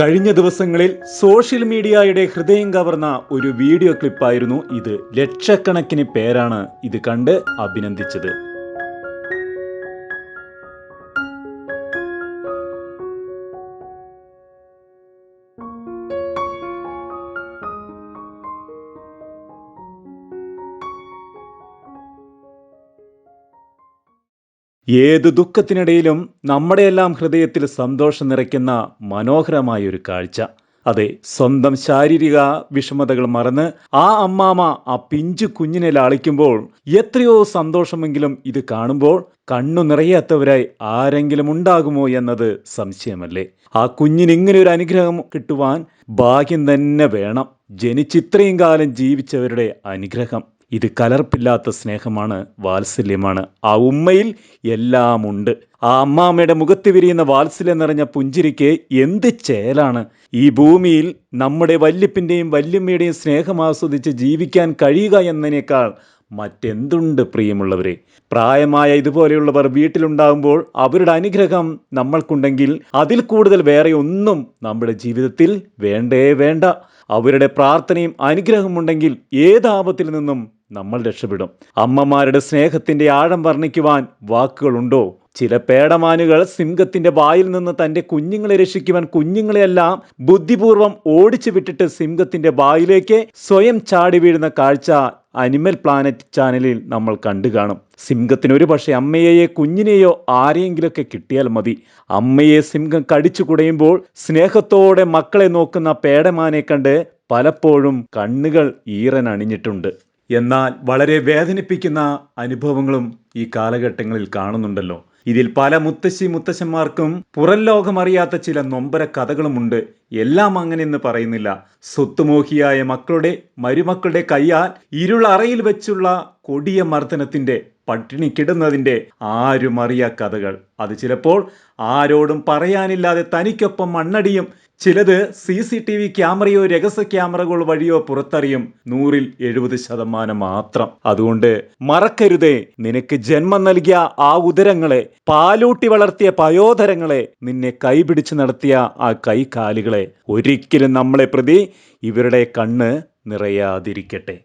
കഴിഞ്ഞ ദിവസങ്ങളിൽ സോഷ്യൽ മീഡിയയുടെ ഹൃദയം കവർന്ന ഒരു വീഡിയോ ക്ലിപ്പായിരുന്നു ഇത്. ലക്ഷക്കണക്കിന് പേരാണ് ഇത് കണ്ട് അഭിനന്ദിച്ചത്. ഏത് ദുഃഖത്തിനിടയിലും നമ്മുടെയെല്ലാം ഹൃദയത്തിൽ സന്തോഷം നിറയ്ക്കുന്ന മനോഹരമായ ഒരു കാഴ്ച. അതെ സ്വന്തം ശാരീരിക വിഷമതകൾ മറന്ന് ആ അമ്മാമ ആ പിഞ്ചു കുഞ്ഞിനെ ലാളിക്കുമ്പോൾ എത്രയോ സന്തോഷമെങ്കിലും ഇത് കാണുമ്പോൾ കണ്ണു നിറയാത്തവരായി ആരെങ്കിലും ഉണ്ടാകുമോ എന്നത് സംശയമല്ലേ? ആ കുഞ്ഞിന് ഇങ്ങനെ ഒരു അനുഗ്രഹം കിട്ടുവാൻ ഭാഗ്യം തന്നെ വേണം. ജനിച്ചിത്രയും കാലം ജീവിച്ചവരുടെ അനുഗ്രഹം. ഇത് കലർപ്പില്ലാത്ത സ്നേഹമാണ് വാത്സല്യമാണ്. ആ ഉമ്മയിൽ എല്ലാമുണ്ട്. ആ അമ്മാമ്മയുടെ മുഖത്ത് വിരിയുന്ന വാത്സല്യം നിറഞ്ഞ പുഞ്ചിരിക്ക് എന്ത് ചേലാണ്? ഈ ഭൂമിയിൽ നമ്മുടെ വല്യപ്പിന്റെയും വല്യമ്മയുടെയും സ്നേഹം ആസ്വദിച്ച് ജീവിക്കാൻ കഴിയുക എന്നതിനേക്കാൾ മറ്റെന്തുണ്ട് പ്രിയമുള്ളവരെ? പ്രായമായ ഇതുപോലെയുള്ളവർ വീട്ടിലുണ്ടാകുമ്പോൾ അവരുടെ അനുഗ്രഹം നമ്മൾക്കുണ്ടെങ്കിൽ അതിൽ കൂടുതൽ വേറെ ഒന്നും നമ്മുടെ ജീവിതത്തിൽ വേണ്ടേ വേണ്ട. അവരുടെ പ്രാർത്ഥനയും അനുഗ്രഹമുണ്ടെങ്കിൽ ഏത് ആപത്തിൽ നിന്നും നമ്മൾ രക്ഷപ്പെടും. അമ്മമാരുടെ സ്നേഹത്തിന്റെ ആഴം വർണിക്കുവാൻ വാക്കുകളുണ്ടോ? ചില പേടമാനുകൾ സിംഹത്തിന്റെ വായിൽ നിന്ന് തന്റെ കുഞ്ഞുങ്ങളെ രക്ഷിക്കുവാൻ കുഞ്ഞുങ്ങളെയെല്ലാം ബുദ്ധിപൂർവം ഓടിച്ചു വിട്ടിട്ട് സിംഹത്തിന്റെ വായിലേക്ക് സ്വയം ചാടി വീഴുന്ന കാഴ്ച അനിമൽ പ്ലാനറ്റ് ചാനലിൽ നമ്മൾ കണ്ടു കാണും. സിംഹത്തിന് ഒരു പക്ഷേ അമ്മയെയോ കുഞ്ഞിനെയോ ആരെയെങ്കിലുമൊക്കെ കിട്ടിയാൽ മതി. അമ്മയെ സിംഹം കടിച്ചു കുടയുമ്പോൾ സ്നേഹത്തോടെ മക്കളെ നോക്കുന്ന പേടമാനെ കണ്ട് പലപ്പോഴും കണ്ണുകൾ ഈറൻ അണിഞ്ഞിട്ടുണ്ട്. എന്നാൽ വളരെ വേദനിപ്പിക്കുന്ന അനുഭവങ്ങളും ഈ കാലഘട്ടങ്ങളിൽ കാണുന്നുണ്ടല്ലോ. ഇതിൽ പല മുത്തശ്ശി മുത്തശ്ശന്മാർക്കും പുറം ലോകമറിയാത്ത ചില നൊമ്പര കഥകളുമുണ്ട്. എല്ലാം അങ്ങനെയെന്ന് പറയുന്നില്ല. സ്വത്തുമോഹിയായ മക്കളുടെ മരുമക്കളുടെ കയ്യാൽ ഇരുളറയിൽ വെച്ചുള്ള കൊടിയ മർദ്ദനത്തിന്റെ പട്ടിണി കിടുന്നതിന്റെ ആരും അറിയാ കഥകൾ. അത് ചിലപ്പോൾ ആരോടും പറയാനില്ലാതെ തനിക്കൊപ്പം മണ്ണടിയും ചിലത് സി സി ടി വി ക്യാമറയോ രഹസ്യ ക്യാമറകൾ വഴിയോ പുറത്തറിയും. നൂറിൽ എഴുപത് ശതമാനം മാത്രം. അതുകൊണ്ട് മറക്കരുതേ. നിനക്ക് ജന്മം നൽകിയ ആ ഉദരങ്ങളെ പാലൂട്ടി വളർത്തിയ പയോധരങ്ങളെ നിന്നെ കൈപിടിച്ച് നടത്തിയ ആ കൈകാലുകളെ. ഒരിക്കലും നമ്മളെ പ്രതി ഇവരുടെ കണ്ണ് നിറയാതിരിക്കട്ടെ.